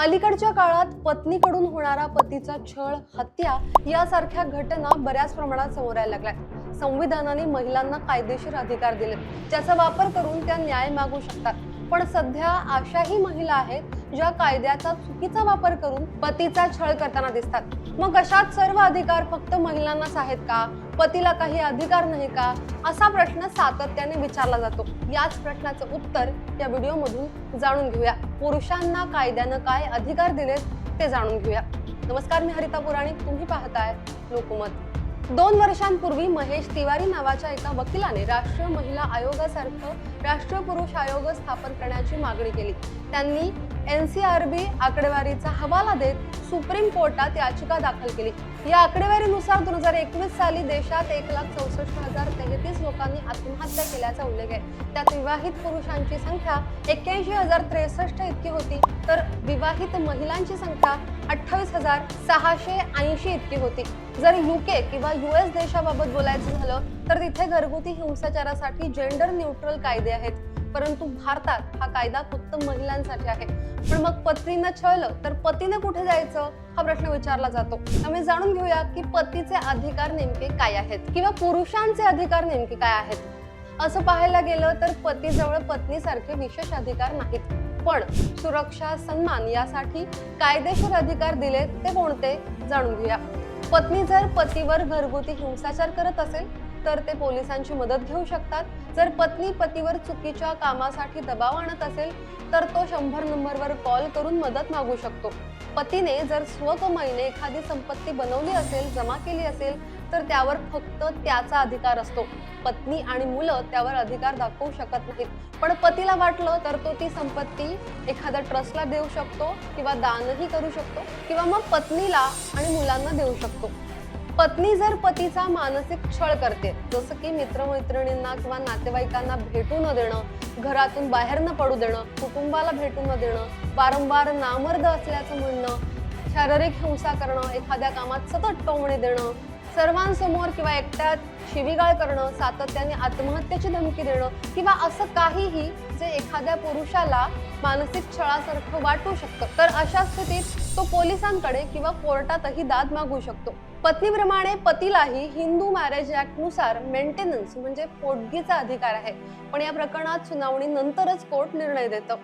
अलीकडच्या काळात पत्नीकडून होणारा पतीचा छळ हत्या यासारख्या घटना बऱ्याच प्रमाणात समोर यायला लागल्या. संविधानाने महिलांना कायदेशीर अधिकार दिले ज्याचा वापर करून त्या न्याय मागू शकतात. पण सध्या अशाही महिला आहेत ज्या कायद्याचा चुकीचा वापर करून पतीचा छळ करताना दिसतात. मग अशात सर्व अधिकार फक्त महिलांनाच आहेत का? पतीला काही अधिकार नाही का? असा प्रश्न सातत्याने विचारला जातो. याच प्रश्नाचं उत्तर या व्हिडिओमधून जाणून घेऊया. पुरुषांना कायद्यानं काय अधिकार दिलेत ते जाणून घेऊया. नमस्कार मी हरिता पुराणिक तुम्ही पाहताय लोकमत. दोन वर्षांपूर्वी महेश तिवारी नावाच्या एका वकिलाने राष्ट्रीय महिला आयोगासारखं राष्ट्रीय पुरुष आयोग स्थापन करण्याची मागणी केली. त्यांनी एन सी आर बी आकडेवारीचा हवाला देत सुप्रीम कोर्टात याचिका दाखल केली. या आकडेवारीनुसार दोन हजार एकवीस साली देशात एक लाख चौसष्ट हजार तेहतीस लोकांनी आत्महत्या केल्याचा उल्लेख आहे. त्यात विवाहित पुरुषांची संख्या एक्क्याऐंशी हजार त्रेसष्ट इतकी होती तर विवाहित महिलांची संख्या अठ्ठावीस हजार सहाशे ऐंशी इतकी होती. जर युके किंवा युएस देशाबाबत बोलायचं झालं तर तिथे घरगुती हिंसाचारासाठी जेंडर न्यूट्रल कायदे आहेत. परंतु भारतात हा कायदा फक्त महिलांसाठी आहे. पण मग पत्नीनं छळलं तर पतीने कुठे जायचं? हा प्रश्न विचारला जातो. त्यामुळे जाणून घेऊया की पतीचे अधिकार नेमके काय आहेत किंवा पुरुषांचे अधिकार नेमके काय आहेत? असं पाहायला गेलं तर पतीजवळ पत्नीसारखे विशेष अधिकार नाहीत. पण सुरक्षा सन्मान यासाठी कायदेशीर अधिकार दिलेत ते कोणते जाणून घेऊया. पत्नी जर पतीवर घरगुती हिंसाचार करत असेल तर ते पोलिसांची मदत घेऊ शकतात. जर पत्नी पतीवर चुकीच्या कामासाठी दबाव आणत असेल तर तो शंभर नंबरवर कॉल करून मदत मागू शकतो. पतीने जर स्वकमाईने एखादी संपत्ती बनवली असेल जमा केली असेल तर त्यावर फक्त त्याचा अधिकार असतो. पत्नी आणि मुलं त्यावर अधिकार दाखवू शकत नाहीत. पण पतीला वाटलं तर तो ती संपत्ती एखाद्या ट्रस्टला देऊ शकतो किंवा दानही करू शकतो किंवा मग पत्नीला आणि मुलांना देऊ शकतो. पत्नी जर पतीचा मानसिक छळ करते जसं की मित्रमैत्रिणींना किंवा नातेवाईकांना भेटू न देणं घरातून बाहेर न पडू देणं कुटुंबाला भेटू न देणं वारंवार नामर्द असल्याचं म्हणणं शारीरिक हिंसा करणं एखाद्या कामात सतत टोमणे देणं सर्वांसमोर किंवा एकट्यात शिवीगाळ करणं सातत्याने आत्महत्येची धमकी देणं किंवा असं काहीही जे एखाद्या पुरुषाला मानसिक छळासारखं वाटू शकतं तर अशा स्थितीत तो पोलिसांकडे किंवा कोर्टातही दाद मागू शकतो. पत्नीप्रमाणे पतीलाही हिंदू मॅरेज ऍक्टनुसार मेंटेनन्स म्हणजे पोटगीचा अधिकार आहे. पण या प्रकरणात सुनावणी नंतरच कोर्ट निर्णय देतं.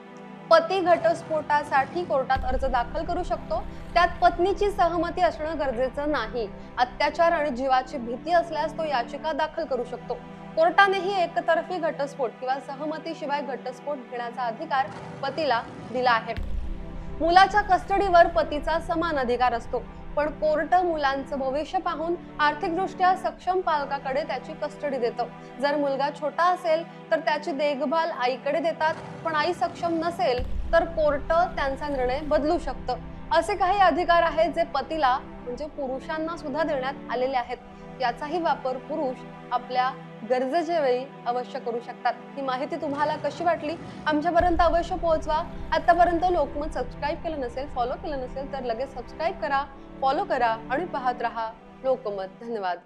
पती घटस्फोटासाठी कोर्टात अर्ज दाखल करू शकतो. त्यात पत्नीची सहमती असणं गरजेचं नाही. अत्याचार आणि जीवाची भीती असल्यास तो याचिका दाखल करू शकतो. कोर्टानेही एकतर्फी घटस्फोट किंवा सहमतीशिवाय घटस्फोट घेण्याचा अधिकार पतीला दिला आहे. मुलाच्या कस्टडीवर पतीचा समान अधिकार असतो. पण कोर्ट मुलांचं भविष्य पाहून आर्थिकदृष्ट्या सक्षम पालकाकडे त्याची कस्टडी देतं. जर मुलगा छोटा असेल तर त्याची देखभाल आईकडे देतात. पण आई सक्षम नसेल तर कोर्ट त्यांचा निर्णय बदलू शकतं. असे काही अधिकार आहेत जे पतीला म्हणजे पुरुषांना सुद्धा देण्यात आलेले आहेत. याचाही वापर पुरुष आपल्या गरजेच्या वेळी अवश्य करू शकतात. ही माहिती तुम्हाला कशी वाटली? आमच्यापर्यंत अवश्य पोहोचवा. आतापर्यंत लोकमत सबस्क्राईब केलं नसेल फॉलो केलं नसेल तर लगेच सबस्क्राईब करा फॉलो करा आणि पाहत राहा लोकमत. धन्यवाद.